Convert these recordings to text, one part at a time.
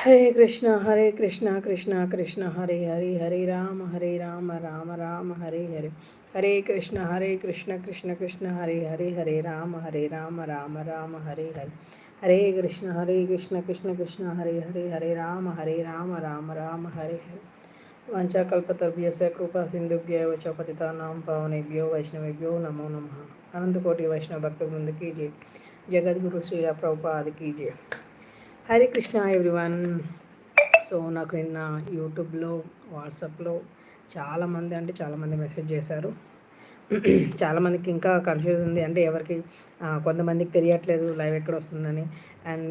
హరే కృష్ణ హరే కృష్ణ కృష్ణ కృష్ణ హరే హరే హరే రామ హరే రామ రామ రామ హరే హరే హరే కృష్ణ హరే కృష్ణ కృష్ణ కృష్ణ హరే హరే హరే రామ హరే రామ రామ రామ హరే హరే హరే కృష్ణ హరే కృష్ణ కృష్ణ కృష్ణ హరే హరే హరే రామ హరే రామ రామ రామ హరే హరే వంచాకల్పతభ్యస కృపా సింధుభ్య వచ పతితానాం పావనేభ్యో వైష్ణవేభ్యో నమో నమ అనంతకోటి వైష్ణవ భక్త బృందకి జై జగద్గురు శ్రీల ప్రభుపాదికి జై హరే కృష్ణ ఎవ్రీవన్ సో నాకు నిన్న యూట్యూబ్లో వాట్సాప్లో చాలామంది అంటే చాలామంది మెసేజ్ చేశారు. చాలామందికి ఇంకా కన్ఫ్యూజ్ ఉంది. అంటే ఎవరికి కొంతమందికి తెలియట్లేదు లైవ్ ఎక్కడ వస్తుందని. అండ్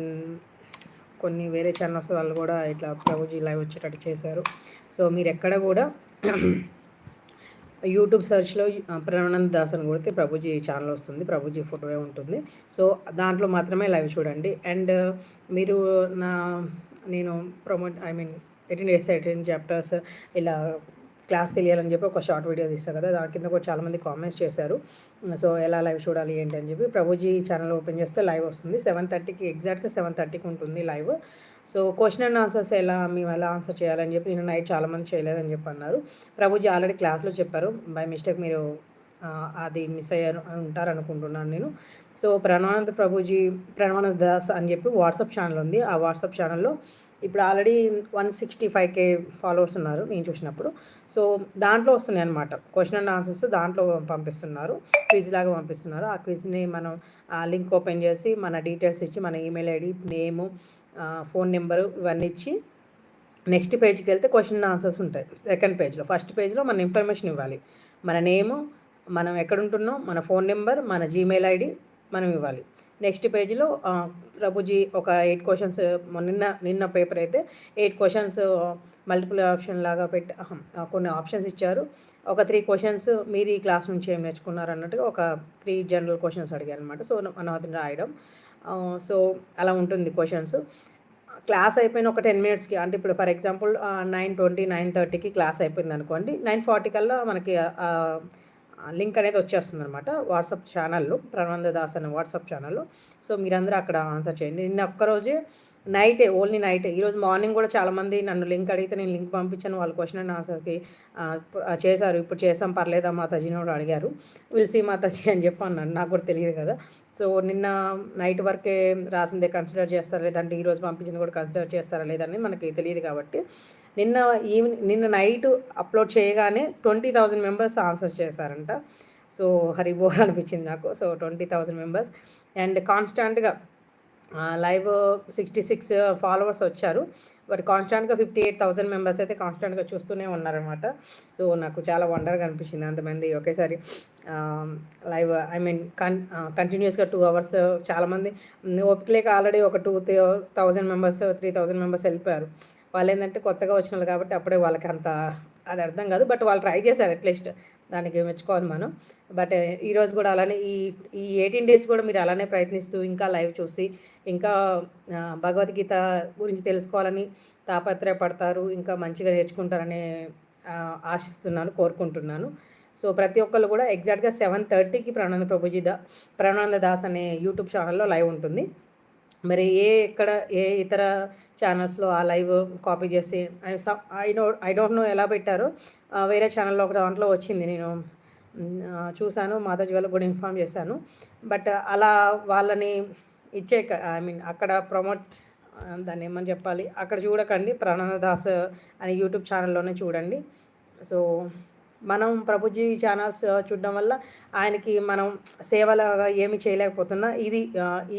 కొన్ని వేరే ఛానల్స్ వాళ్ళు కూడా ఇట్లా ప్రభుజీ లైవ్ వచ్చేటట్టు చేశారు. సో మీరు ఎక్కడ కూడా యూట్యూబ్ సెర్చ్లో ప్రణానంద దాస్ అని కొడితే ప్రభుజీ ఛానల్ వస్తుంది. ప్రభుజీ ఫోటోవే ఉంటుంది. సో దాంట్లో మాత్రమే లైవ్ చూడండి. అండ్ మీరు నా నేను ప్రమోట్ ఐ మీన్ ఎటెండ్ చేసే అటెండ్ చాప్టర్స్ ఇలా క్లాస్ తెలియాలని చెప్పి ఒక షార్ట్ వీడియో తీస్తాను కదా దాని కింద కూడా చాలామంది కామెంట్స్ చేశారు. సో ఎలా లైవ్ చూడాలి ఏంటి అని చెప్పి ప్రభుజీ ఛానల్ ఓపెన్ చేస్తే లైవ్ వస్తుంది. సెవెన్ థర్టీకి ఎగ్జాక్ట్గా సెవెన్ థర్టీకి ఉంటుంది live. So question and answers ఎలా మేము ఎలా ఆన్సర్ చేయాలని చెప్పి నేను నైట్ చాలామంది చేయలేదని చెప్పి అన్నారు. ప్రభుజీ ఆల్రెడీ క్లాస్లో చెప్పారు. బై మిస్టేక్ మీరు అది మిస్ అయ్యారు ఉంటారు అనుకుంటున్నాను నేను. సో ప్రణవానంద ప్రభుజీ ప్రణవానంద దాస్ అని చెప్పి వాట్సాప్ ఛానల్ ఉంది. ఆ వాట్సాప్ ఛానల్లో ఇప్పుడు already one sixty five K followers ఉన్నారు నేను చూసినప్పుడు. సో దాంట్లో వస్తున్నాయి అనమాట క్వశ్చన్ అండ్ ఆన్సర్స్ దాంట్లో పంపిస్తున్నారు. క్విజ్ లాగా పంపిస్తున్నారు. ఆ క్విజ్ని మనం ఆ లింక్ ఓపెన్ చేసి మన డీటెయిల్స్ ఇచ్చి మన email ID name phone number ఇవన్నీ ఇచ్చి నెక్స్ట్ పేజ్కి వెళ్తే క్వశ్చన్ ఆన్సర్స్ ఉంటాయి. సెకండ్ పేజ్లో ఫస్ట్ పేజ్లో మన ఇన్ఫర్మేషన్ ఇవ్వాలి. మన నేము మనం ఎక్కడ ఉంటున్నాం మన ఫోన్ నెంబర్ మన జీమెయిల్ ఐడి మనం ఇవ్వాలి. నెక్స్ట్ పేజీలో ప్రభుజీ ఒక ఎయిట్ క్వశ్చన్స్ నిన్న నిన్న పేపర్ అయితే ఎయిట్ క్వశ్చన్స్ మల్టిపుల్ ఆప్షన్ లాగా పెట్టి కొన్ని ఆప్షన్స్ ఇచ్చారు. ఒక త్రీ క్వశ్చన్స్ మీరు ఈ క్లాస్ నుంచి ఏం నేర్చుకున్నారు అన్నట్టుగా ఒక త్రీ జనరల్ క్వశ్చన్స్ అడిగారు అనమాట సో మనం అతను రాయడం. సో అలా ఉంటుంది క్వశ్చన్స్ క్లాస్ అయిపోయిన ఒక టెన్ మినిట్స్కి అంటే ఇప్పుడు for example nine twenty nine థర్టీకి క్లాస్ అయిపోయింది అనుకోండి నైన్ ఫార్టీ కల్లా మనకి లింక్ అనేది వచ్చేస్తుంది అనమాట వాట్సాప్ ఛానల్లో ప్రణవంద దాస్ అనే వాట్సాప్ ఛానల్లో. సో మీరందరూ అక్కడ ఆన్సర్ చేయండి. నిన్న ఒక్కరోజే నైటే ఓన్లీ నైటే. ఈరోజు మార్నింగ్ కూడా చాలామంది నన్ను లింక్ అడిగితే నేను లింక్ పంపించాను. వాళ్ళ క్వశ్చన్ అండ్ ఆన్సర్కి చేశారు. ఇప్పుడు చేసాం పర్లేదా మాతాజీని కూడా అడిగారు. విల్సి మాతాజీ అని చెప్పి అన్నాను నాకు కూడా తెలియదు కదా. సో నిన్న నైట్ వరకే రాసిందే కన్సిడర్ చేస్తారా లేదంటే ఈరోజు పంపించింది కూడా కన్సిడర్ చేస్తారా లేదని మనకి తెలియదు కాబట్టి. నిన్న ఈవినింగ్ నిన్న నైట్ అప్లోడ్ చేయగానే ట్వంటీ థౌజండ్ మెంబర్స్ ఆన్సర్ చేశారంట. సో హరి బోర్ అనిపించింది నాకు. So twenty thousand members. And కాన్స్టాంట్గా live sixty six followers వచ్చారు. బట్ కాన్స్టాంట్గా ఫిఫ్టీ ఎయిట్ థౌసండ్ మెంబర్స్ అయితే కాన్స్టాంట్గా చూస్తూనే ఉన్నారనమాట సో నాకు చాలా వండర్గా అనిపించింది అంతమంది. ఒకేసారి లైవ్ ఐ మీన్ కన్ కంటిన్యూస్గా టూ అవర్స్ చాలామంది ఓపిక లేక ఆల్రెడీ ఒక two thousand members three thousand members వెళ్ళిపోయారు. వాళ్ళు ఏంటంటే కొత్తగా వచ్చినారు కాబట్టి అప్పుడే వాళ్ళకి అంత అది అర్థం కాదు. బట్ వాళ్ళు ట్రై చేశారు అట్లీస్ట్. దానికి మెచ్చుకోవాలి మనం. బట్ ఈరోజు కూడా అలానే ఈ ఈ ఎయిటీన్ డేస్ కూడా మీరు అలానే ప్రయత్నిస్తూ ఇంకా లైవ్ చూసి ఇంకా భగవద్గీత గురించి తెలుసుకోవాలని తాపత్రయపడతారు ఇంకా మంచిగా నేర్చుకుంటారని ఆశిస్తున్నాను కోరుకుంటున్నాను. సో ప్రతి ఒక్కళ్ళు కూడా ఎగ్జాక్ట్గా సెవెన్ థర్టీకి ప్రణాంద ప్రభుజీ దా ప్రణానంద దాస్ అనే యూట్యూబ్ ఛానల్లో లైవ్ ఉంటుంది. మరి ఏ ఇక్కడ ఏ ఇతర ఛానల్స్లో ఆ లైవ్ కాపీ చేసి I know I don't know ఎలా పెట్టారో వేరే ఛానల్లో ఒక దాంట్లో వచ్చింది. నేను చూశాను మాతాజీ వాళ్ళకి కూడా ఇన్ఫామ్ చేశాను. బట్ అలా వాళ్ళని ఇచ్చే ఐ మీన్ అక్కడ ప్రమోట్ దాన్ని ఏమని చెప్పాలి అక్కడ చూడకండి ప్రణానదాస్ అనే యూట్యూబ్ ఛానల్లోనే చూడండి. సో మనం ప్రభుజీ ఛానల్స్ చూడడం వల్ల ఆయనకి మనం సేవలాగా ఏమి చేయలేకపోతున్నా ఇది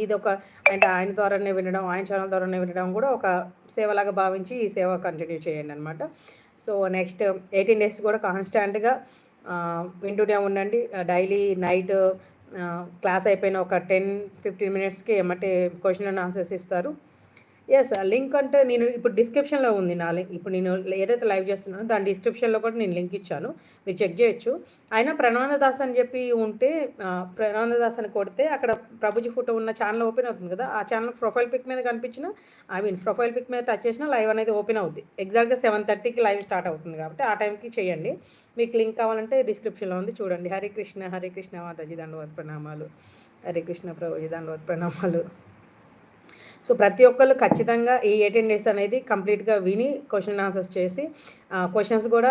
ఇది ఒక అంటే ఆయన ద్వారానే వినడం ఆయన ఛానల్ ద్వారానే వినడం కూడా ఒక సేవలాగా భావించి ఈ సేవ కంటిన్యూ చేయండి అనమాట సో నెక్స్ట్ ఎయిటీన్ డేస్ కూడా కాన్స్టాంట్గా వింటూనే ఉండండి. డైలీ నైట్ క్లాస్ అయిపోయిన ఒక టెన్ ఫిఫ్టీన్ మినిట్స్కి ఏమంటే క్వశ్చన్ అండ్ ఆన్సర్స్ ఇస్తారు. ఎస్ లింక్ అంటే నేను ఇప్పుడు డిస్క్రిప్షన్లో ఉంది నా లింక్. ఇప్పుడు నేను ఏదైతే లైవ్ చేస్తున్నానో దాని డిస్క్రిప్షన్లో కూడా నేను లింక్ ఇచ్చాను. మీరు చెక్ చేయొచ్చు. అయినా ప్రణానంద దాస్ అని చెప్పి ఉంటే ఆ, దాస్ అని కొడితే అక్కడ ప్రభుజీ ఫోటో ఉన్న ఛానల్ ఓపెన్ అవుతుంది కదా ఆ ఛానల్ ప్రొఫైల్ పిక్ మీద కనిపించిన ఐ మీన్ ప్రొఫైల్ పిక్ మీద టచ్ చేసిన లైవ్ అనేది ఓపెన్ అవుద్ది. ఎగ్జాక్ట్గా సెవెన్ థర్టీకి లైవ్ స్టార్ట్ అవుతుంది కాబట్టి ఆ టైంకి చేయండి. మీకు లింక్ కావాలంటే డిస్క్రిప్షన్లో ఉంది చూడండి. హరే కృష్ణ హరే కృష్ణ మాతాజీ దండవత్ ప్రణామాలు. హరే కృష్ణ ప్రభుజీ దండవత్ ప్రణామాలు. సో ప్రతి ఒక్కళ్ళు ఖచ్చితంగా ఈ ఎయిటీన్ డేస్ అనేది కంప్లీట్గా విని క్వశ్చన్ ఆన్సర్స్ చేసి క్వశ్చన్స్ కూడా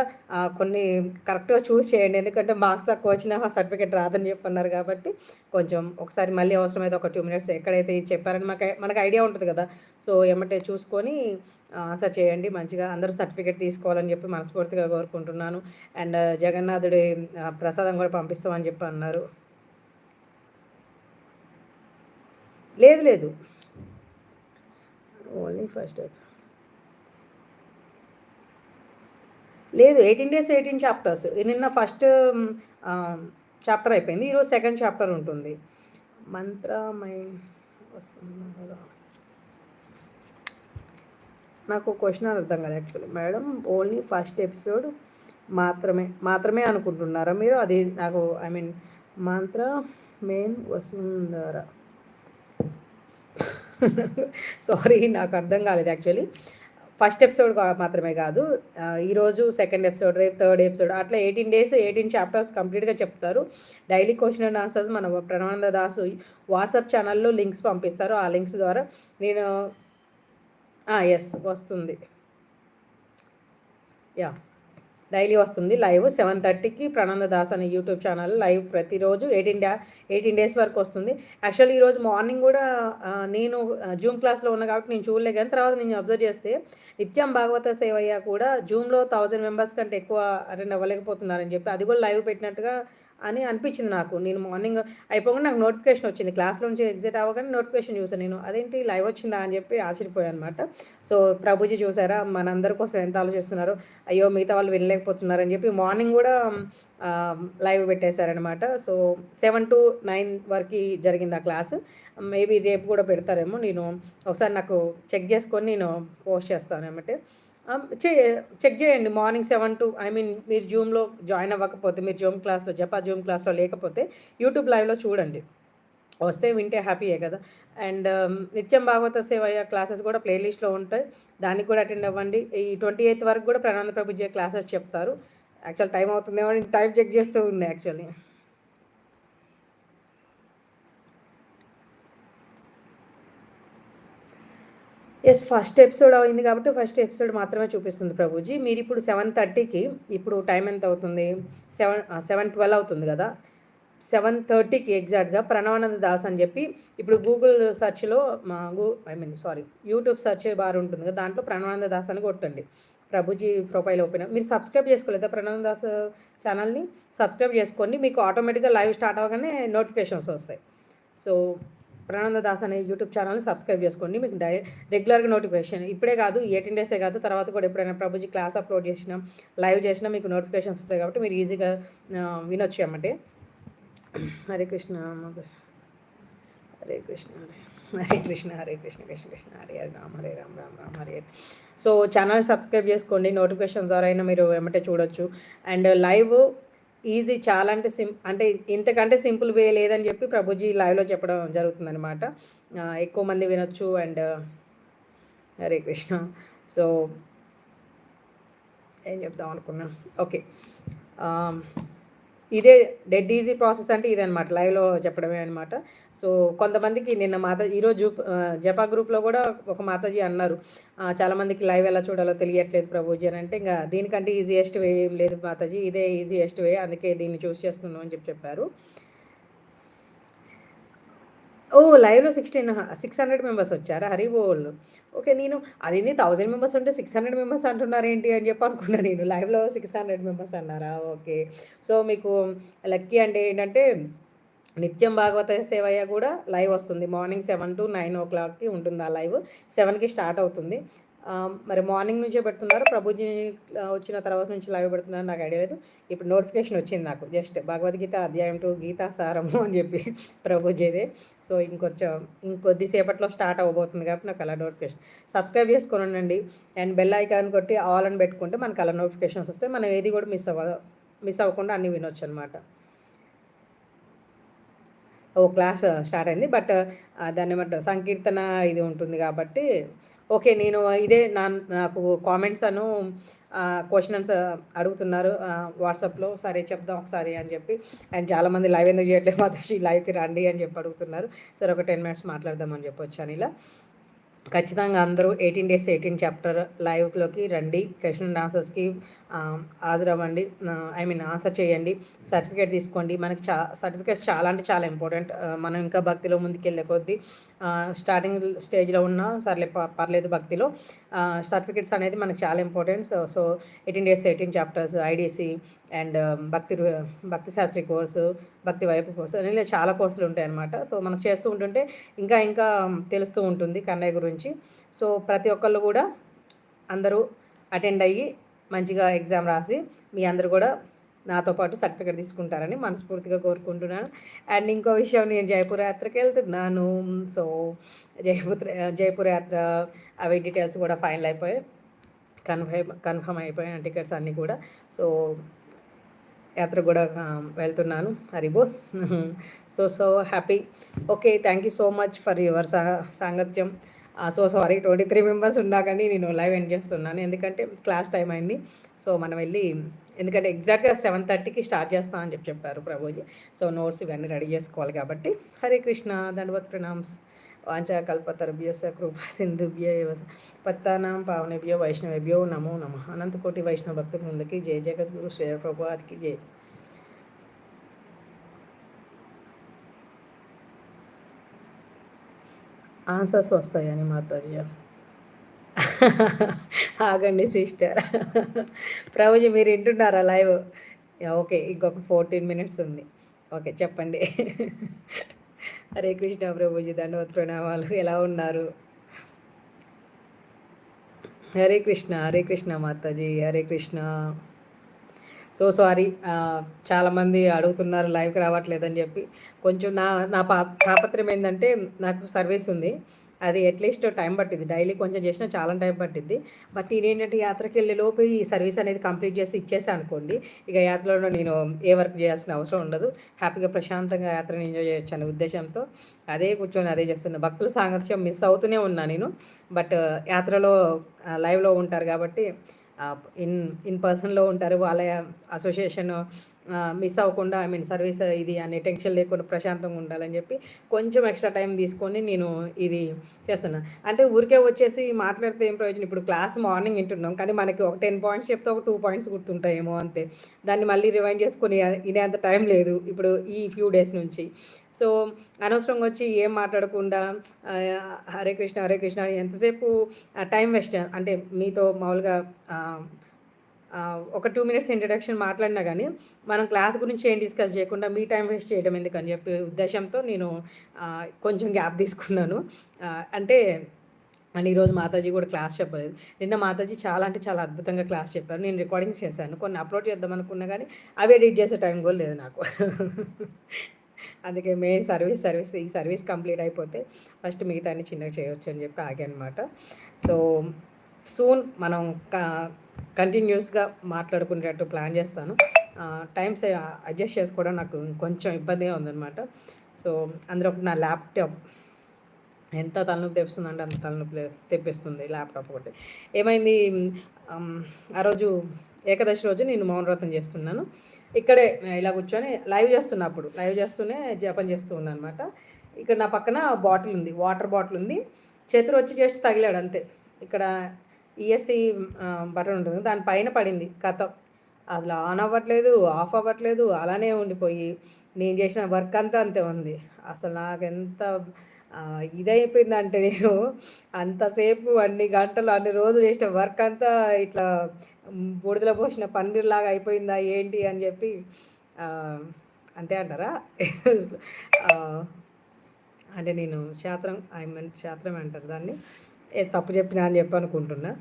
కొన్ని కరెక్ట్గా చూస్ చేయండి. ఎందుకంటే మార్క్స్ తక్కువ వచ్చిన సర్టిఫికేట్ రాదని చెప్పన్నారు కాబట్టి కొంచెం ఒకసారి మళ్ళీ అవసరమైతే ఒక టూ మినిట్స్ ఎక్కడైతే చెప్పారని మాకు మనకు ఐడియా ఉంటుంది కదా. సో ఏమంటే చూసుకొని ఆన్సర్ చేయండి. మంచిగా అందరూ సర్టిఫికేట్ తీసుకోవాలని చెప్పి మనస్ఫూర్తిగా కోరుకుంటున్నాను. అండ్ జగన్నాథుడి ప్రసాదం కూడా పంపిస్తామని చెప్పి అన్నారు లేదు లేదు. ఓన్లీ ఫస్ట్ లేదు ఎయిటీన్ డేస్ ఎయిటీన్ చాప్టర్స్ నిన్న ఫస్ట్ చాప్టర్ అయిపోయింది. ఈరోజు సెకండ్ చాప్టర్ ఉంటుంది. మంత్రమై వస్తుంది కదా నాకు క్వశ్చన్ అర్థం కాదు actually madam only first episode మాత్రమే మాత్రమే అనుకుంటున్నారా మీరు? అది నాకు ఐ మీన్ మంత్ర మెయిన్ వసుంధరా. సారీ నాకు అర్థం కాలేదు యాక్చువల్లీ ఫస్ట్ ఎపిసోడ్ మాత్రమే కాదు. ఈరోజు సెకండ్ ఎపిసోడ్ రేపు థర్డ్ ఎపిసోడ్ అట్లా ఎయిటీన్ డేస్ ఎయిటీన్ చాప్టర్స్ కంప్లీట్గా చెప్తారు. డైలీ క్వశ్చన్ అండ్ ఆన్సర్స్ మన ప్రణానంద దాసు వాట్సాప్ ఛానల్లో లింక్స్ పంపిస్తారు. ఆ లింక్స్ ద్వారా నేను ఎస్ వస్తుంది. యా డైలీ వస్తుంది లైవ్ సెవెన్ థర్టీకి ప్రణంద దాస్ అనే యూట్యూబ్ ఛానల్ లైవ్ ప్రతిరోజు ఎయిటీన్ డా ఎయిటీన్ డేస్ వరకు వస్తుంది. యాక్చువల్లీ ఈరోజు మార్నింగ్ కూడా నేను జూమ్ క్లాస్లో ఉన్నా కాబట్టి నేను చూడలే కానీ తర్వాత నేను అబ్జర్వ్ చేస్తే నిత్యం భాగవత సేవయ్య కూడా జూమ్లో థౌజండ్ మెంబర్స్ కంటే ఎక్కువ అటెండ్ అవ్వలేకపోతున్నారని చెప్పి అది కూడా లైవ్ పెట్టినట్టుగా అని అనిపించింది నాకు. నేను మార్నింగ్ అయిపోకుండా నాకు నోటిఫికేషన్ వచ్చింది. క్లాస్లో నుంచి ఎగ్జిట్ అవ్వగానే నోటిఫికేషన్ చూసాను నేను. అదేంటి లైవ్ వచ్చిందా అని చెప్పి ఆశ్చర్యపోయాను అనమాట సో ప్రభుజీ చూసారా మనందరి కోసం ఎంత ఆలోచిస్తున్నారు? అయ్యో మిగతా వాళ్ళు వినలేకపోతున్నారని చెప్పి మార్నింగ్ కూడా లైవ్ పెట్టేశారనమాట సో సెవెన్ టు నైన్ వరకు జరిగింది ఆ క్లాస్ మేబీ రేపు కూడా పెడతారేమో. నేను ఒకసారి నాకు చెక్ చేసుకొని నేను పోస్ట్ చేస్తాను అనమాట Um, చెక్ చేయండి morning seven to I mean మీరు జూమ్లో జాయిన్ అవ్వకపోతే మీరు జూమ్ క్లాస్లో జపా జూమ్ క్లాస్లో లేకపోతే యూట్యూబ్ లైవ్లో చూడండి. వస్తే వింటే హ్యాపీయే కదా. అండ్ um, నిత్యం భాగవత సేవయ్య క్లాసెస్ కూడా ప్లేలిస్ట్లో ఉంటాయి. దానికి కూడా అటెండ్ అవ్వండి. ఈ ట్వంటీ ఎయిత్ వరకు కూడా ప్రణాంద ప్రభుజీ క్లాసెస్ చెప్తారు. యాక్చువల్ టైం అవుతుందేమో టైం చెక్ చేస్తూ ఉన్నాయి యాక్చువల్లీ. ఎస్ ఫస్ట్ ఎపిసోడ్ అయింది కాబట్టి ఫస్ట్ ఎపిసోడ్ మాత్రమే చూపిస్తుంది ప్రభుజీ. మీరు ఇప్పుడు సెవెన్ థర్టీకి ఇప్పుడు టైం ఎంత అవుతుంది? సెవెన్ సెవెన్ ట్వెల్వ్ అవుతుంది కదా? సెవెన్ థర్టీకి ఎగ్జాక్ట్గా ప్రణవానంద దాస్ అని చెప్పి ఇప్పుడు గూగుల్ సెర్చ్లో మా గూ I mean sorry YouTube search bar ఉంటుంది కదా దాంట్లో ప్రణవానంద దాస్ అని కొట్టండి. ప్రభుజీ ప్రొఫైల్ ఓపెన్ మీరు సబ్స్క్రైబ్ చేసుకోలేదా ప్రణవానంద దాస్ ఛానల్ని సబ్స్క్రైబ్ చేసుకోండి మీకు ఆటోమేటిక్గా లైవ్ స్టార్ట్ అవ్వగానే నోటిఫికేషన్స్ వస్తాయి. సో ప్రణానందదాస్ అనే యూట్యూబ్ ఛానల్ని సబ్స్క్రైబ్ చేసుకోండి. మీకు డై రెగ్యులర్గా నోటిఫికేషన్ ఇప్పుడే కాదు ఎయిటీన్ డేసే కాదు తర్వాత కూడా ఎప్పుడైనా ప్రభుజీ క్లాస్ అప్లోడ్ చేసినా లైవ్ చేసినా మీకు నోటిఫికేషన్స్ వస్తాయి కాబట్టి మీరు ఈజీగా వినొచ్చు ఏమంటే. Hare Krishna Hare Krishna Hare Krishna Hare Krishna Krishna Krishna Hare Hare Ram Hare Ram Ram Ram Hare so channel subscribe చేసుకోండి. నోటిఫికేషన్స్ ద్వారా అయినా మీరు వెంటనే చూడొచ్చు. అండ్ లైవ్ ఈజీ చాలా అంటే సిం అంటే ఇంతకంటే సింపుల్ వే లేదని చెప్పి ప్రభుజీ లైవ్లో చెప్పడం జరుగుతుందనమాట ఎక్కువ మంది వినొచ్చు అండ్ హరే కృష్ణ. సో ఏం చెప్దాం అనుకున్నా. ఓకే. ఇదే డెడ్ ఈజీ ప్రాసెస్ అంటే ఇదనమాట లైవ్లో చెప్పడమే అనమాట సో కొంతమందికి నిన్న మాత ఈరోజు జపా గ్రూప్లో కూడా ఒక మాతాజీ అన్నారు చాలామందికి లైవ్ ఎలా చూడాలో తెలియట్లేదు ప్రభుజీ అని అంటే ఇంకా దీనికంటే ఈజియెస్ట్ వే ఏం లేదు మాతాజీ ఇదే ఈజియెస్ట్ వే అందుకే దీన్ని చూస్ చేసుకున్నాం అని చెప్పి చెప్పారు. ఓ లైవ్లో సిక్స్టీన్ సిక్స్ హండ్రెడ్ మెంబర్స్ వచ్చారా? హరి బోల్ ఓకే నేను అది థౌజండ్ మెంబర్స్ ఉంటే సిక్స్ హండ్రెడ్ మెంబర్స్ అంటున్నారు ఏంటి అని చెప్పి అనుకున్నాను నేను. లైవ్లో సిక్స్ హండ్రెడ్ మెంబర్స్ అన్నారా? ఓకే. సో మీకు లక్కీ అంటే ఏంటంటే నిత్యం భాగవత సేవయ్య కూడా లైవ్ వస్తుంది. మార్నింగ్ సెవెన్ టు నైన్ ఓ క్లాక్కి ఉంటుంది ఆ లైవ్ సెవెన్కి స్టార్ట్ అవుతుంది. మరి మార్నింగ్ నుంచే పెడుతున్నారు. ప్రభుజీ వచ్చిన తర్వాత నుంచి లైవ్ పెడుతున్నారు. నాకు ఐడియా లేదు. ఇప్పుడు నోటిఫికేషన్ వచ్చింది నాకు. జస్ట్ భగవద్గీత అధ్యాయం టు గీతా సారము అని చెప్పి ప్రభుజీదే సో ఇంకొంచెం ఇంకొద్దిసేపట్లో స్టార్ట్ అవ్వబోతుంది కాబట్టి నాకు అలా నోటిఫికేషన్. సబ్స్క్రైబ్ చేసుకొని ఉండండి. అండ్ బెల్ ఐకాన్ కొట్టి ఆల్ అని పెట్టుకుంటే మనకు అలా నోటిఫికేషన్స్ వస్తే మనం ఏది కూడా మిస్ అవ్వ మిస్ అవ్వకుండా అన్నీ వినొచ్చు అనమాట ఓ క్లాస్ స్టార్ట్ అయింది. బట్ దాన్ని ఏమంటారు? సంకీర్తన ఇది ఉంటుంది కాబట్టి ఓకే నేను ఇదే నా నాకు కామెంట్స్ అను క్వశ్చన్స్ అడుగుతున్నారు వాట్సాప్లో సరే చెప్దాం ఒకసారి అని చెప్పి. అండ్ చాలామంది లైవ్ ఎందుకు చేయట్లేదు మాధవి లైవ్కి రండి అని చెప్పి అడుగుతున్నారు. సరే ఒక టెన్ మినిట్స్ మాట్లాడదామని చెప్పి వచ్చాను ఇలా ఖచ్చితంగా అందరూ ఎయిటీన్ డేస్ ఎయిటీన్ చాప్టర్ లైవ్లోకి రండి. క్వశ్చన్ అండ్ ఆన్సర్స్కి హాజరవ్వండి. ఐ మీన్ ఆన్సర్ చేయండి. సర్టిఫికేట్ తీసుకోండి. మనకి చా సర్టిఫికేట్స్ చాలా అంటే చాలా ఇంపార్టెంట్. మనం ఇంకా భక్తిలో ముందుకెళ్ళే కొద్దీ స్టార్టింగ్ స్టేజ్లో ఉన్న సర్లే పర్లేదు భక్తిలో. సర్టిఫికేట్స్ అనేది మనకు చాలా important. So so eighteen days eighteen chapters IDC and Bhakti Bhakti Shastri course భక్తి వైపు కోర్సు అనేది చాలా కోర్సులు ఉంటాయి అన్నమాట సో మనకు చేస్తూ ఉంటుంటే ఇంకా ఇంకా తెలుస్తూ ఉంటుంది కన్నయ్య గురించి. సో ప్రతి ఒక్కళ్ళు కూడా అందరూ అటెండ్ అయ్యి మంచిగా ఎగ్జామ్ రాసి మీ అందరూ కూడా నాతో పాటు సర్టిఫికేట్ తీసుకుంటారని మనస్ఫూర్తిగా కోరుకుంటున్నాను. అండ్ ఇంకో విషయం నేను జైపూర్ యాత్రకి వెళ్తున్నాను. సో జైపూర్ జైపూర్ యాత్ర అవి డీటెయిల్స్ కూడా ఫైనల్ అయిపోయాయి కన్ఫర్మ్ కన్ఫర్మ్ అయిపోయిన టికెట్స్ అన్నీ కూడా. సో యాత్ర కూడా వెళ్తున్నాను. హరిబో so so happy okay thank you so much for your సాంగత్యం. So sorry twenty three members ఉన్నా కానీ నేను లైవ్ ఎండ్ చేస్తున్నాను. ఎందుకంటే క్లాస్ టైం అయింది. సో మనం వెళ్ళి ఎందుకంటే ఎగ్జాక్ట్గా సెవెన్ థర్టీకి స్టార్ట్ చేస్తామని చెప్పి చెప్పారు ప్రభుజీ. సో నోట్స్ ఇవన్నీ రెడీ చేసుకోవాలి కాబట్టి. హరే కృష్ణ దండవత్ ప్రణామ్స్ వాంఛా కల్పతరుభ్యస కృపా సింధుభ్య పత్తానాం పావనేభ్యో వైష్ణవేభ్యో నమో నమ అనంతకోటి వైష్ణవ భక్తి బృందకి జయ జగద్గురు శ్రీ ప్రభువాదికి జయ ఆన్సర్స్ వస్తాయని మాతాజీ ఆగండి సిస్టర్. ప్రభుజీ మీరు వింటున్నారా లైవ్? ఓకే ఇంకొక ఫోర్టీన్ మినిట్స్ ఉంది. ఓకే చెప్పండి. హరే కృష్ణ ప్రభుజీ దండవత్ ప్రణామాలు ఎలా ఉన్నారు? హరే కృష్ణ హరే కృష్ణ మాతాజీ హరే కృష్ణ. సో సారీ చాలామంది అడుగుతున్నారు లైవ్కి రావట్లేదని చెప్పి. కొంచెం నా నా పా తాపత్రయం ఏంటంటే నాకు సర్వీస్ ఉంది. అది అట్లీస్ట్ టైం పట్టింది డైలీ కొంచెం చేసినా చాలా టైం పట్టింది బట్ నేనేంటంటే యాత్రకి వెళ్ళే లోపు ఈ సర్వీస్ అనేది కంప్లీట్ చేసి ఇచ్చేసా అనుకోండి ఇక యాత్రలో నేను ఏ వర్క్ చేయాల్సిన అవసరం ఉండదు. హ్యాపీగా ప్రశాంతంగా యాత్రని ఎంజాయ్ చేయొచ్చు అనే ఉద్దేశంతో. అదే కూర్చొని అదే చేస్తున్నా. భక్తుల సాంగత్యం మిస్ అవుతూనే ఉన్నా నేను. బట్ యాత్రలో లైవ్లో ఉంటారు కాబట్టి ఇన్ ఇన్ పర్సన్లో ఉంటారు. వాళ్ళ అసోసియేషన్ మిస్ అవ్వకుండా ఐ మీన్ సర్వీస్ ఇది అనే టెన్షన్ లేకుండా ప్రశాంతంగా ఉండాలని చెప్పి కొంచెం ఎక్స్ట్రా టైం తీసుకొని నేను ఇది చేస్తున్నాను అంటే ఊరికే వచ్చేసి మాట్లాడితే ఏం ప్రయోజనం? ఇప్పుడు క్లాస్ మార్నింగ్ వింటున్నాం కానీ మనకి ఒక టెన్ పాయింట్స్ చెప్తే ఒక టూ పాయింట్స్ గుర్తుంటాయేమో అంతే. దాన్ని మళ్ళీ రివైండ్ చేసుకొని ఇనేంత టైం లేదు. ఇప్పుడు ఈ ఫ్యూ డేస్ నుంచి. సో అనవసరంగా వచ్చి ఏం మాట్లాడకుండా హరే కృష్ణ హరే కృష్ణ ఎంతసేపు టైం వేస్ట్ అంటే మీతో మామూలుగా ఒక టూ మినిట్స్ ఇంట్రడక్షన్ మాట్లాడినా కానీ మనం క్లాస్ గురించి ఏం డిస్కస్ చేయకుండా మీ టైం వేస్ట్ చేయడం ఎందుకని చెప్పి ఉద్దేశంతో నేను కొంచెం గ్యాప్ తీసుకున్నాను. అంటే అండ్ ఈరోజు మాతాజీ కూడా క్లాస్ చెప్పలేదు. నిన్న మాతాజీ చాలా అంటే చాలా అద్భుతంగా క్లాస్ చెప్పారు. నేను రికార్డింగ్స్ చేశాను. కొన్ని అప్లోడ్ చేద్దాం అనుకున్నా కానీ అవి ఎడిట్ చేసే టైం కూడా లేదు నాకు. అందుకే మెయిన్ సర్వీస్ సర్వీస్ ఈ సర్వీస్ కంప్లీట్ అయిపోతే ఫస్ట్ మిగతాన్ని చిన్నగా చేయవచ్చు అని చెప్పి ఆగా అనమాట సో సూన్ మనం కంటిన్యూస్గా మాట్లాడుకునేటట్టు ప్లాన్ చేస్తాను. టైమ్స్ అడ్జస్ట్ చేసుకోవడం నాకు కొంచెం ఇబ్బందిగా ఉందన్నమాట. సో అందులో నా ల్యాప్టాప్ ఎంత తలనొప్పి తెప్పిస్తుందంటే అంత తలనొప్పి తెప్పిస్తుంది ల్యాప్టాప్ ఒకటి. ఏమైంది? ఆ రోజు ఏకాదశి రోజు నేను మౌనవ్రతం చేస్తున్నాను. ఇక్కడే ఇలా కూర్చొని లైవ్ చేస్తున్నప్పుడు లైవ్ చేస్తూనే జపం చేస్తూ ఉన్నాను అనమాట ఇక్కడ నా పక్కన బాటిల్ ఉంది వాటర్ బాటిల్ ఉంది. చేతులు వచ్చి జస్ట్ తగిలాడు అంతే. ఇక్కడ ఈఎస్సి బటన్ ఉంటుంది. దానిపైన పడింది కథ. అసలు ఆన్ అవ్వట్లేదు ఆఫ్ అవ్వట్లేదు అలానే ఉండిపోయి. నేను చేసిన వర్క్ అంతా అంతే ఉంది. అసలు నాకు ఎంత ఇదైపోయిందంటే నేను అంతసేపు అన్ని గంటలు అన్ని రోజులు చేసిన వర్క్ అంతా ఇట్లా బూడిదలో పోసిన పన్నీర్ అయిపోయిందా ఏంటి అని చెప్పి అంతే అంటారా? అంటే నేను శాస్త్రం ఐ మీన్ శాస్త్రం అంటారు దాన్ని. తప్పు చెప్పినా అని చెప్పి అనుకుంటున్నా.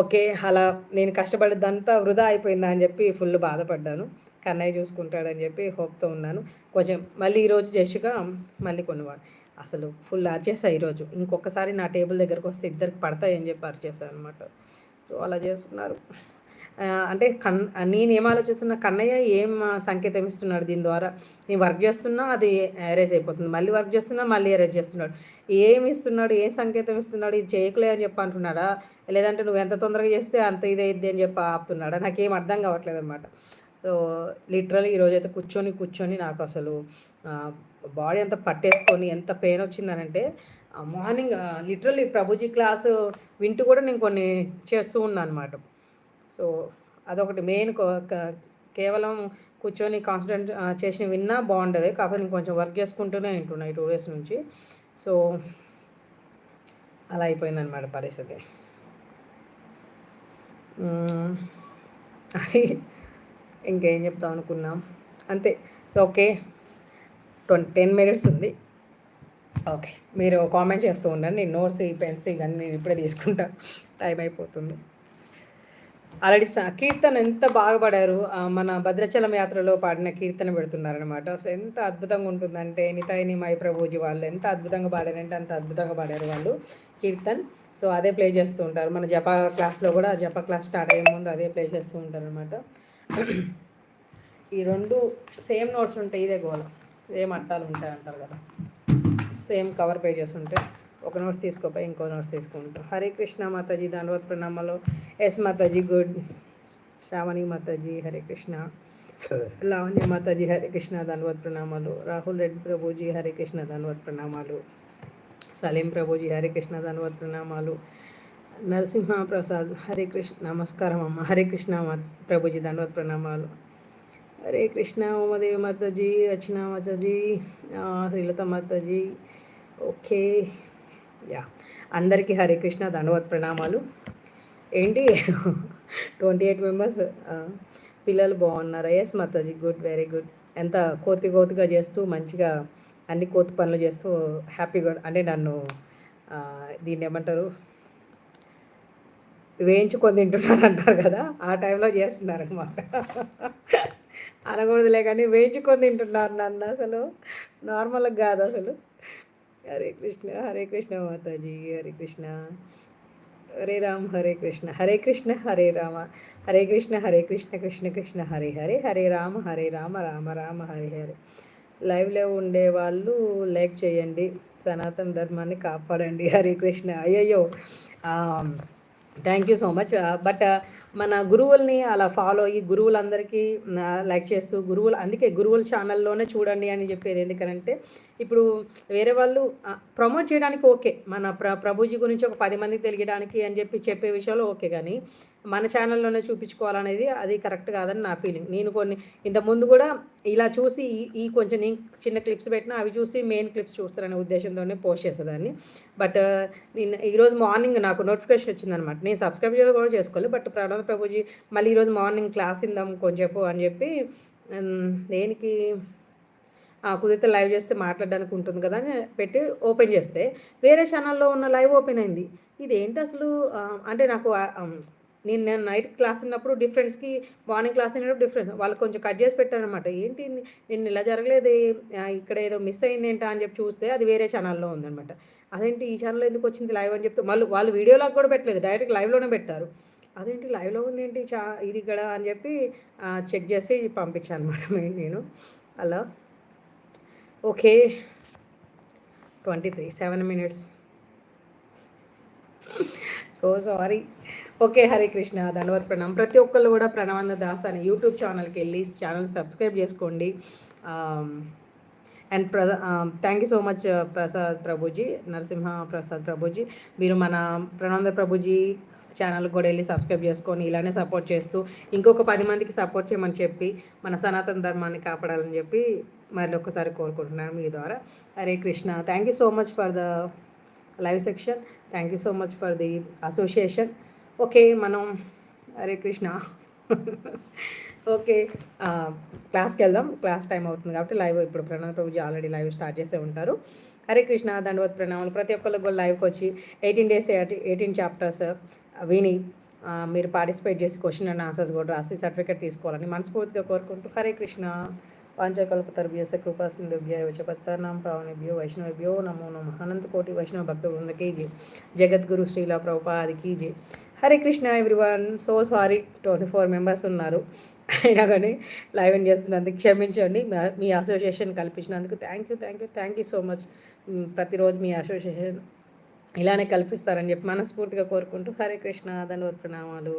ఓకే అలా నేను కష్టపడేదంతా వృధా అయిపోయిందా అని చెప్పి ఫుల్ బాధపడ్డాను. కన్నయ్య చూసుకుంటాడని చెప్పి హోప్తో ఉన్నాను. కొంచెం మళ్ళీ ఈరోజు జస్ట్గా మళ్ళీ కొన్నవాడు. అసలు ఫుల్ అరిచేసా ఈరోజు ఇంకొకసారి నా టేబుల్ దగ్గరకు వస్తే ఇద్దరికి పడతాయని చెప్పి అరిచేసా అనమాట సో అలా చేస్తున్నారు. అంటే కన్ నేను ఏం ఆలోచిస్తున్నా కన్నయ్య ఏం సంకేతం ఇస్తున్నాడు దీని ద్వారా? నేను వర్క్ చేస్తున్నా అది ఎరేజ్ అయిపోతుంది. మళ్ళీ వర్క్ చేస్తున్నా మళ్ళీ ఎరేజ్ చేస్తున్నాడు. ఏమి ఇస్తున్నాడు ఏ సంకేతం ఇస్తున్నాడు ఇది చేయకులే అని చెప్పి అంటున్నాడా? లేదంటే నువ్వు ఎంత తొందరగా చేస్తే అంత ఇదైద్ది అని చెప్పి ఆపుతున్నాడా? నాకేం అర్థం కావట్లేదు అనమాట సో ఈరోజు అయితే కూర్చొని కూర్చొని నాకు అసలు బాడీ అంతా పట్టేసుకొని ఎంత పెయిన్ వచ్చిందనంటే మార్నింగ్ లిటరల్లీ ప్రభుజీ క్లాసు వింటూ కూడా నేను కొన్ని చేస్తూ ఉన్నాను అనమాట సో అదొకటి మెయిన్ కేవలం కూర్చొని కాన్సన్ట్రేట్ చేసి విన్నా బాగుండదు. కాకపోతే నేను కొంచెం వర్క్ చేసుకుంటూనే వింటున్నా ఈ టూ డేస్ నుంచి. సో అలా అయిపోయిందనమాట పరిస్థితి. అది ఇంకేం చెప్తాం అనుకున్నాం. అంతే. So okay. Twenty ten minutes ఉంది. ఓకే. మీరు కామెంట్ చేస్తూ ఉండండి. నేను నోట్స్ ఈ పెన్స్ ఇవన్నీ నేను ఇప్పుడే తీసుకుంటా. టైం అయిపోతుంది. ఆల్రెడీ కీర్తన ఎంత బాగా పాడారు. మన భద్రాచలం యాత్రలో పాడిన కీర్తన పెడుతున్నారనమాట సో ఎంత అద్భుతంగా ఉంటుందంటే నితాయిని మై ప్రభుజీ వాళ్ళు ఎంత అద్భుతంగా పాడారంటే అంత అద్భుతంగా పాడారు వాళ్ళు. కీర్తన్. సో అదే ప్లే చేస్తూ ఉంటారు. మన జపా క్లాస్లో కూడా జపా క్లాస్ స్టార్ట్ అయ్యే ముందు అదే ప్లే చేస్తూ ఉంటారు అనమాట ఈ రెండు సేమ్ నోట్స్ ఉంటాయి ఇదే గోల. సేమ్ అట్టాలు ఉంటాయి అంటారు కదా. సేమ్ కవర్ పేజెస్ ఉంటాయి ఒక నోట్స్ తీసుకోపోయి ఇంకో నోట్స్ తీసుకుంటాం. హరే కృష్ణ మాతాజీ దానివత్ ప్రణామాలు. Yes Mataji good. Shravani Mataji Hare Krishna. Lavanya Mataji Hare Krishna ధన్వత్ ప్రణామాలు. రాహుల్ రెడ్డి ప్రభుజీ హరే కృష్ణ ధన్వత్ ప్రణామాలు. సలీం ప్రభుజీ హరే కృష్ణ ధన్వత్ ప్రణామాలు. నరసింహ ప్రసాద్ హరే కృష్ణ నమస్కారం అమ్మ. హరే కృష్ణ ప్రభుజీ ధన్వత్ ప్రణామాలు. హరే కృష్ణ ఉమాదేవి మాతాజీ రచన మాతాజీ శ్రీలత మాతాజీ. ఓకే. యా. అందరికీ హరే కృష్ణ దండవత్ ప్రణామాలు. ఏంటి? ట్వంటీ ఎయిట్ మెంబర్స్ పిల్లలు బాగున్నారా? Yes Mataji good very good. ఎంత కోతి కోతిగా చేస్తూ మంచిగా అన్ని కోతి పనులు చేస్తూ హ్యాపీగా అంటే నన్ను దీన్ని ఏమంటారు? వేయించుకొని తింటున్నారు అంటారు కదా? ఆ టైంలో చేస్తున్నారనమాట అనకూడదులే కానీ వేయించుకొని తింటున్నారు నన్ను అసలు. నార్మల్గా కాదు అసలు. హరే కృష్ణ హరే కృష్ణ మాతాజీ హరే కృష్ణ. హరే రామ్ హరే కృష్ణ హరే కృష్ణ హరే రామ. హరే కృష్ణ హరే కృష్ణ కృష్ణ కృష్ణ హరే హరే హరే రామ హరే రామ రామ రామ హరే హరే. లైవ్లో ఉండే వాళ్ళు లైక్ చేయండి. సనాతన ధర్మాన్ని కాపాడండి. హరే కృష్ణ. అయ్యయ్యో. Thank you so much but మన గురువుల్ని అలా ఫాలో అయ్యి గురువులందరికీ లైక్ చేస్తూ గురువులు అందుకే గురువుల ఛానల్లోనే చూడండి అని చెప్పేది. ఎందుకనంటే ఇప్పుడు వేరే వాళ్ళు ప్రమోట్ చేయడానికి ఓకే మన ప్ర ప్రభుజీ గురించి ఒక పది మందికి తెలియడానికి అని చెప్పి చెప్పే విషయాలు ఓకే కానీ మన ఛానల్లోనే చూపించుకోవాలనేది అది కరెక్ట్ కాదని నా ఫీలింగ్ నేను కొన్ని ఇంతకుముందు కూడా ఇలా చూసి ఈ ఈ కొంచెం నేను చిన్న క్లిప్స్ పెట్టినా అవి చూసి మెయిన్ క్లిప్స్ చూస్తారనే ఉద్దేశంతోనే పోస్ట్ చేసేదాన్ని. బట్ uh, నేను ఈరోజు మార్నింగ్ నాకు నోటిఫికేషన్ వచ్చిందనమాట నేను సబ్స్క్రైబ్ కూడా చేసుకోవాలి బట్ ప్రణవ్ ప్రభుజీ మళ్ళీ ఈరోజు మార్నింగ్ క్లాస్ ఇందాం కొంచెం అని చెప్పి దేనికి? కుదిరితే లైవ్ చేస్తే మాట్లాడడానికి ఉంటుంది కదా అని పెట్టి ఓపెన్ చేస్తే వేరే ఛానల్లో ఉన్న లైవ్ ఓపెన్ అయింది. ఇదేంటి అసలు? అంటే నాకు నేను నైట్ క్లాస్ ఉన్నప్పుడు డిఫరెన్స్కి మార్నింగ్ క్లాస్ అయినప్పుడు డిఫరెన్స్ వాళ్ళు కొంచెం కట్ చేసి పెట్టారనమాట ఏంటి నేను ఇలా జరగలేదు? ఇక్కడ ఏదో మిస్ అయింది ఏంటా అని చెప్పి చూస్తే అది వేరే ఛానల్లో ఉందనమాట అదేంటి ఈ ఛానల్లో ఎందుకు వచ్చింది లైవ్ అని చెప్తే వాళ్ళు వాళ్ళు వీడియోలాగా కూడా పెట్టలేదు. డైరెక్ట్ లైవ్లోనే పెట్టారు. అదేంటి లైవ్లో ఉంది ఏంటి? చా ఇది ఇక్కడ? అని చెప్పి చెక్ చేసి పంపించాను అనమాట నేను. అలా okay. Twenty three seven minutes so sorry okay Hare Krishna ధన్యవాద ప్రణామ్. ప్రతి ఒక్కళ్ళు కూడా ప్రణవానంద దాస్ అని యూట్యూబ్ ఛానల్కి వెళ్ళి ఛానల్ సబ్స్క్రైబ్ చేసుకోండి. అండ్ ప్ర thank you so much Prasad Prabhuji Narasimha Prasad Prabhuji. మీరు మన ప్రణాంద ప్రభుజీ ఛానల్ కూడా వెళ్ళి సబ్స్క్రైబ్ చేసుకొని ఇలానే సపోర్ట్ చేస్తూ ఇంకొక పది మందికి సపోర్ట్ చేయమని చెప్పి మన సనాతన ధర్మాన్ని కాపాడాలని చెప్పి మరి ఒక్కసారి కోరుకుంటున్నాను మీ ద్వారా. Hare Krishna thank you so much for the live section. Thank you so much for the association. Okay మనం హరే కృష్ణ. ఓకే క్లాస్కి వెళ్దాం. క్లాస్ టైం అవుతుంది కాబట్టి లైవ్ ఇప్పుడు Pranav Prabhuji already live start చేసే ఉంటారు. హరే కృష్ణ దండవత్ ప్రణామాలు. ప్రతి ఒక్కరికి కూడా లైవ్కి వచ్చి ఎయిటీన్ డేస్ ఎయిటీన్ చాప్టర్స్ విని మీరు పార్టిసిపేట్ చేసి క్వశ్చన్ అండ్ ఆన్సర్స్ కూడా రాసి సర్టిఫికేట్ తీసుకోవాలని మనస్ఫూర్తిగా కోరుకుంటూ హరే కృష్ణ. పాంచకల్పతర్భ్యస కృపా సింధుభ్య వచపత్తానాం ప్రావణిభ్యో వైష్ణవభ్యో నమో నమ. అనంత కోటి వైష్ణవ భక్త వృందకి జీ. జగద్గురు Srila ప్రభుపాదికి ji. Hare Krishna everyone so sorry twenty four members ఉన్నారు. అయినా కానీ లైవ్ ఇన్ చేస్తున్నందుకు క్షమించండి. మీ అసోసియేషన్ కల్పించినందుకు thank you thank you thank you so much ప్రతిరోజు మీ అసోసియేషన్ ఇలానే కల్పిస్తారని చెప్పి మనస్ఫూర్తిగా కోరుకుంటూ హరే కృష్ణ ధన్యవాద ప్రణామాలు